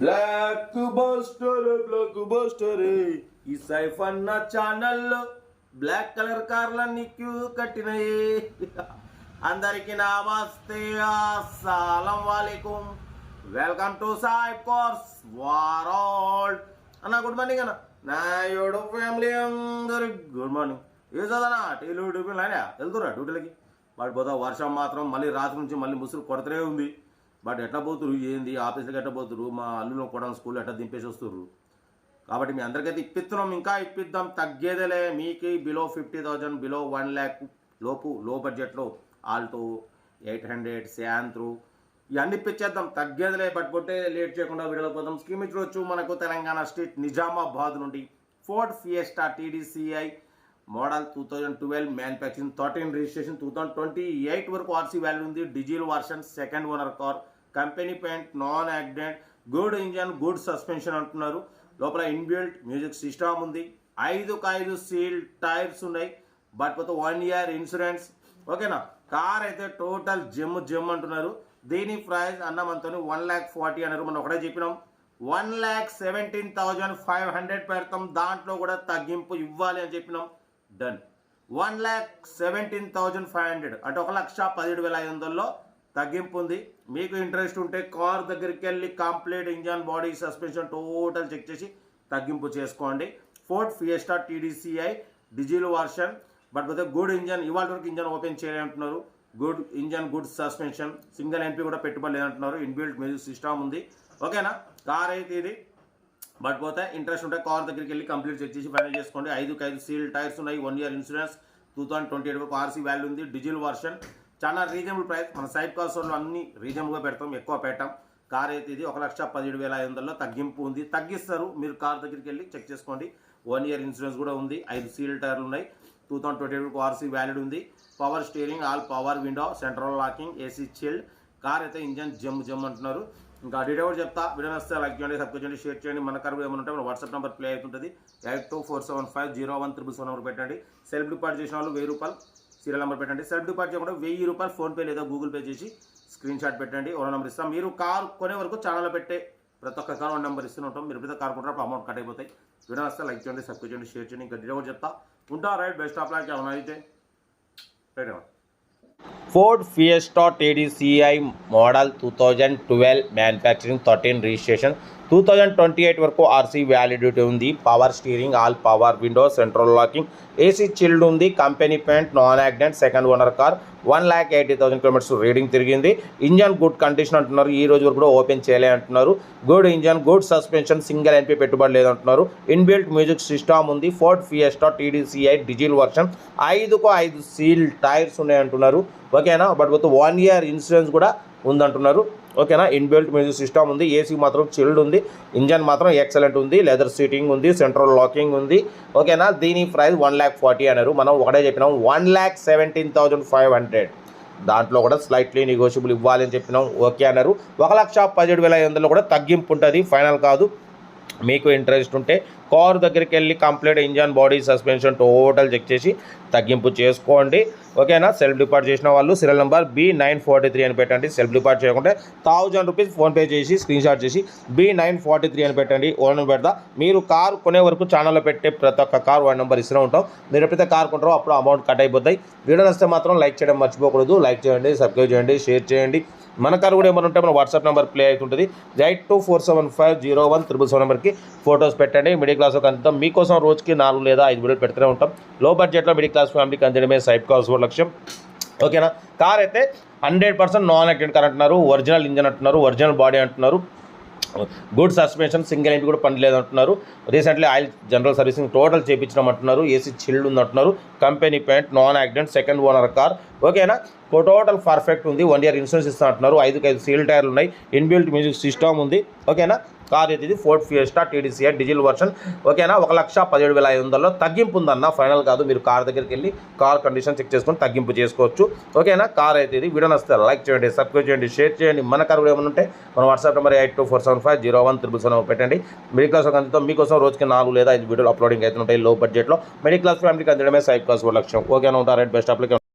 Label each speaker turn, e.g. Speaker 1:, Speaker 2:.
Speaker 1: Block buster block buster ఈ సైఫ్ అన్న ఛానల్లో బ్లాక్ కలర్ కార్లన్నీ క్యూ కట్టినాయి. అందరికి నమస్తే. అస్సలం వాలేకుం. Welcome to Sai cars world అన్న గుడ్ మార్నింగ్ అన్న. నా యోడు ఫ్యామిలీ అందరి గుడ్ మార్నింగ్ ఏ చదనా టీలు డ్యూటీ లానా వెళ్తురా డ్యూటీలకి వాడిపోతా వర్షం మాత్రం మళ్ళీ రాత్రి నుంచి మళ్ళీ ముసురు కొడతనే ఉంది. బట్ ఎట్లా పోతురు ఏంది? ఆఫీస్కి ఎట్లా పోతురు మా అల్లులో కూడా స్కూల్ ఎట్లా దింపేసి వస్తుర్రు? కాబట్టి మీ అందరికైతే ఇప్పిస్తున్నాం. ఇంకా ఇప్పిద్దాం. తగ్గేదేలే. మీకు below fifty thousand below one lakh లోపు లో బడ్జెట్లో ఆల్టో ఎయిట్ హండ్రెడ్ శాంత్రు ఇవన్నీ ఇప్పించేద్దాం తగ్గేదిలే. పట్టుకుంటే లేట్ చేయకుండా వీడియోలో పోదాం. స్కీమ్ ఇచ్చి మనకు తెలంగాణ స్టేట్ నిజామాబాద్ నుండి. Ford Fiesta TDCi model two thousand twelve manufacturing thirteen registration two thousand twenty eight వరకు ఆర్సీ వాల్యూ ఉంది. Diesel version second owner car company paint non accident good engine good suspension అంటున్నారు. లోపల inbuilt music system ఉంది. ఐదుకు ఐదు seal tyres ఉన్నాయి. But పోతే one year insurance. ఓకేనా? కార్ అయితే టోటల్ జిమ్ జిమ్ అంటున్నారు. దీని ప్రైస్ అన్న మనతో వన్ ల్యాక్ ఫార్టీ అన్నారు. మనం ఒకటే చెప్పినాం. One lakh seventeen thousand five hundred పెడతాం. దాంట్లో కూడా తగ్గింపు ఇవ్వాలి అని చెప్పినాం. Done. One lakh seventeen thousand five hundred. అంటే ఒక లక్ష పదిహేడు వేల ఐదు వందల్లో తగ్గింపు ఉంది. మీకు ఇంట్రెస్ట్ ఉంటే కార్ దగ్గరికి వెళ్ళి complete engine body suspension total check చేసి తగ్గింపు చేసుకోండి. Ford Fiesta TDCi diesel version but పోతే గుడ్ ఇంజన్ ఇవాళ వరకు engine open చేయాలంటున్నారు good engine good suspension single MP కూడా పెట్టుబడి లేదంటున్నారు. ఇన్బిల్ట్ మ్యూజిక్ సిస్టమ్ ఉంది. ఓకేనా? కార్ అయితే ఇది. బట్ పోతే ఇంట్రెస్ట్ ఉంటే కార్ దగ్గరికి వెళ్ళి కంప్లీట్ చెక్ చేసి ఫైనల్ చేసుకోండి. ఐదుకి ఐదు సీల్ టైర్స్ ఉన్నాయి. One year insurance two thousand twenty eight వరకు ఆర్సీ వాల్యూ ఉంది. డిజిల్ వర్షన్ చాలా రీజనబుల్ ప్రైస్ మన సైడ్ కాస్ట్లో అన్ని రీజనబుల్గా పెడతాం ఎక్కువ పెట్టాం. కార్ అయితే ఇది ఒక లక్ష పదిహేడు వేల ఐదు వందల్లో తగ్గింపు ఉంది. తగ్గిస్తారు. మీరు కార్ దగ్గరికి వెళ్ళి చెక్ చేసుకోండి. వన్ ఇయర్ ఇన్సూరెన్స్ కూడా ఉంది. ఐదు సీల్ టైర్లు ఉన్నాయి. టూ థౌసండ్ ట్వంటీ ఎయిట్ వరకు ఆర్సీ వ్యాలిడ్ ఉంది power steering all power window central locking AC chilled car అయితే ఇంజన్ జమ్ జమ్ అంటున్నారు. ఇంకా డీటెయిల్ కూడా చెప్తా. వీడియో వస్తే లైక్ చేయండి సబ్స్క్రైబ్ చేయండి షేర్ చేయండి. మన కరువు ఏమైనా ఉంటే మన వాట్సాప్ నెంబర్ ప్లే అవుతుంటుంది. Eight two four seven five zero one triple seven number పెట్టండి. సెల్ఫ్ డిపాజిట్ చేసిన వాళ్ళు వెయ్యి రూపాయలు. సీరియల్ నెంబర్ పెట్టండి. సెల్ఫ్ డిపార్ట్ చేయకుండా వెయ్యి రూపాయలు ఫోన్పే లేదా గూగుల్ పే చేసి స్క్రీన్ షాట్ పెట్టండి. ఓనర్ నెంబర్ ఇస్తాం. మీరు కార్ కొనే వరకు ఛానల్లో పెట్టే ప్రతి ఒక్క కార్ నెంబర్ ఇస్తూనే ఉంటాం మీరు ఎప్పుడైతే కార్ కొంటారో అమౌంట్ కట్ అయిపోతాయి. వీడియో వస్తే లైక్ చేయండి సబ్స్క్రైబ్ చేయండి షేర్ చేయండి. ఇంకా డీటెయిల్ చెప్తా. ఉంటా రైట్ బెస్ట్ ఆఫ్ లాక్ ఏమైనా అయితే. రైట్ ఏమన్నా
Speaker 2: Ford Fiesta TDCi model two thousand twelve manufacturing thirteen registration two thousand twenty eight వరకు ఆర్సీ వ్యాలిడిటీ ఉంది. Power steering all power window central locking AC chilled ఉంది. Company paint non accident second owner car one lakh eighty thousand kilometres reading తిరిగింది. Engine good condition అంటున్నారు. ఈ రోజు వరకు కూడా open చేయలే అంటున్నారు. Good engine good suspension single NP పెట్టుబడి లేదంటున్నారు. ఇన్బిల్ట్ మ్యూజిక్ సిస్టమ్ ఉంది. Ford Fiesta TDCi diesel version ఐదుకు ఐదు సీల్ టైర్స్ ఉన్నాయి అంటున్నారు. ఓకేనా? But with one year insurance కూడా ఉందంటున్నారు. ఓకేనా? ఇన్బిల్ట్ మ్యూజిక్ సిస్టమ్ ఉంది. ఏసీ మాత్రం చిల్డ్ ఉంది. ఇంజన్ మాత్రం ఎక్సలెంట్ ఉంది. లెదర్ సీటింగ్ ఉంది. సెంట్రల్ లాకింగ్ ఉంది. ఓకేనా? దీని ప్రైస్ వన్ ల్యాక్ ఫార్టీ అన్నారు. మనం ఒకటే చెప్పినాం. One lakh seventeen thousand five hundred దాంట్లో కూడా స్లైట్లీ నెగోషియబుల్ ఇవ్వాలని చెప్పినాం. ఓకే అన్నారు. ఒక లక్ష పదిహేడు వేల ఐదు వందలు కూడా తగ్గింపు ఉంటుంది. ఫైనల్ కాదు. మీకు ఇంట్రెస్ట్ ఉంటే కార్ దగ్గరికి వెళ్ళి complete engine body suspension total check చేసి తగ్గింపు చేసుకోండి. ఓకేనా? సెల్ఫ్ డిపార్ట్ చేసిన వాళ్ళు serial number B nine forty three అని పెట్టండి. సెల్ఫ్ డిపార్ట్ చేయకుంటే థౌజండ్ రూపీస్ ఫోన్పే చేసి స్క్రీన్ షాట్ చేసి బి నైన్ ఫార్టీ త్రీ అని పెట్టండి. ఓన్ పెడతా. మీరు కారు కొనే వరకు ఛానల్లో పెట్టే ప్రతి ఒక్క కార్ వన్ నెంబర్ ఇస్తూనే ఉంటాం. మీరు ఎప్పుడైతే కార్ కొంటారో అప్పుడు అమౌంట్ కట్ అయిపోతాయి. వీడియో నచ్చితే మాత్రం లైక్ చేయడం మర్చిపోకూడదు. లైక్ చేయండి సబ్స్క్రైబ్ చేయండి షేర్ చేయండి. మన కార్ కూడా ఏమైనా ఉంటే మన వాట్సాప్ నెంబర్ ప్లే అవుతుంటుంది. Eight two four seven five zero one triple seven నెంబర్కి ఫొటోస్ పెట్టండి. మిడిల్ క్లాస్లో అంతా మీకోసం రోజుకి నాలుగు లేదా ఐదు వీడియోలు పెడుతూనే ఉంటాం. లో బడ్జెట్లో మిడిల్ క్లాస్ ఫ్యామిలీకి అందడమే సైప్ కాల్స్ లక్ష్యం. ఓకేనా? కార్ అయితే హండ్రెడ్ పర్సెంట్ నాన్ ఎక్టెడ్ కార్ అంటున్నారు. ఒరిజినల్ ఇంజన్ అంటున్నారు. ఒరిజినల్ బాడీ అంటున్నారు. గుడ్ సస్పెన్షన్ సింగిల్ ఇంటి కూడా పని లేదంటున్నారు recently oil general servicing total చేయించడం ఏసీ చిల్డ్ ఉందంటున్నారు. Company paint non accident second owner car ఓకేనా టోటల్ పర్ఫెక్ట్ ఉంది. వన్ ఇయర్ ఇన్సూరెన్స్ ఇస్తా అంటున్నారు ఐదుకి ఐదు సీల్ టైర్లు ఉన్నాయి. ఇన్బిల్ట్ మ్యూజిక్ సిస్టమ్ ఉంది. ఓకేనా కార్ అయితే ఇది Ford Fiesta TDCi diesel version ఓకేనా? ఒక లక్ష పదిహేడు వేల ఐదు వందల్లో తగ్గింపు ఉందన్న ఫైనల్ కాదు. మీరు కార్ దగ్గరికి వెళ్ళి కార్ కండిషన్ చెక్ చేసుకొని తగ్గింపు చేసుకోవచ్చు. ఓకేనా? కార్ అయితే ఇది. వీడియో నస్తారు లైక్ చేయండి సబ్స్క్రైబ్ చేయండి షేర్ చేయండి. మన కార్ కూడా ఏమైనా ఉంటే మన WhatsApp number eight two four seven five zero one triple seven పెట్టండి. మిడిల్ క్లాస్ అందుతో మీకోసం రోజుకి నాలుగు లేదా ఐదు వీడియోలు అప్లోడింగ్ అవుతుంటాయి లో బడ్జెట్లో మిడిల్ క్లాస్ ఫ్యామిలీకి అందడమే సైడ్ క్లాస్ లక్ష్యం. ఓకేనా ఉంటారు బెస్ట్ అప్లికేషన్